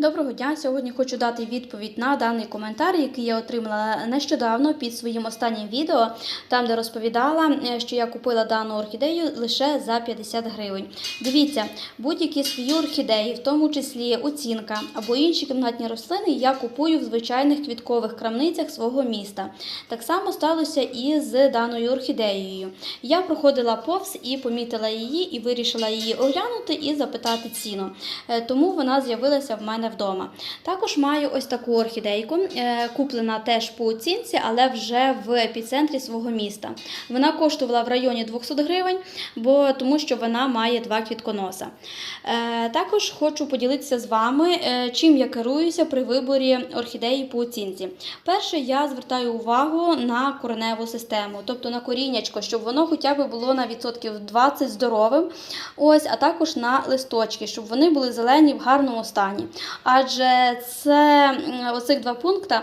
Доброго дня! Сьогодні хочу дати відповідь на даний коментар, який я отримала нещодавно під своїм останнім відео, там де розповідала, е, що я купила дану орхідею лише за 50 гривень. Дивіться, будь-які свої орхідеї, в тому числі оцінка або інші кімнатні рослини, я купую в звичайних квіткових крамницях свого міста. Так само сталося і з даною орхідеєю. Я проходила повз і помітила її, і вирішила її оглянути і запитати ціну. Е, Тому вона з'явилася в мене вдома. Також маю ось таку орхідейку, е, куплена теж по оцінці, але вже в епіцентрі свого міста. Вона коштувала в районі 200 гривень, бо тому що вона має два квітконоса. Е, Також хочу поділитися з вами, е, чим я керуюся при виборі орхідеї по оцінці. Перше, я звертаю увагу на кореневу систему, тобто на коріннячко, щоб воно хоча б було на відсотків 20 здоровим. Ось, а також на листочки, щоб вони були зелені в гарному стані. Адже це оцих два пункти.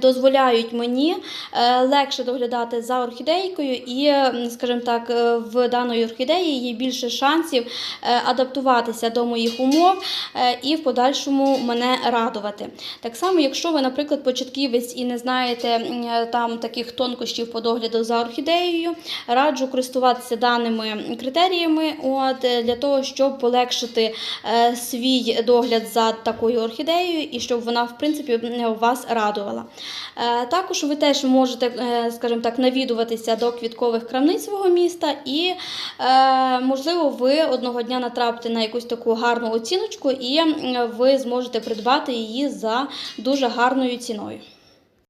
Дозволяють мені е, легше доглядати за орхідейкою, і, м, скажімо так, е, в даної орхідеї є більше шансів е, адаптуватися до моїх умов е, і в подальшому мене радувати. Так само, якщо ви, наприклад, початківець і не знаєте е, там таких тонкощів по догляду за орхідеєю, раджу користуватися даними критеріями, от е, для того, щоб полегшити е, свій догляд за такою орхідеєю і щоб вона, в принципі, вас радувала. Е, Також ви теж можете, е, скажімо так, навідуватися до квіткових крамниць свого міста, і, е, можливо, ви одного дня натрапите на якусь таку гарну оціночку, і ви зможете придбати її за дуже гарною ціною.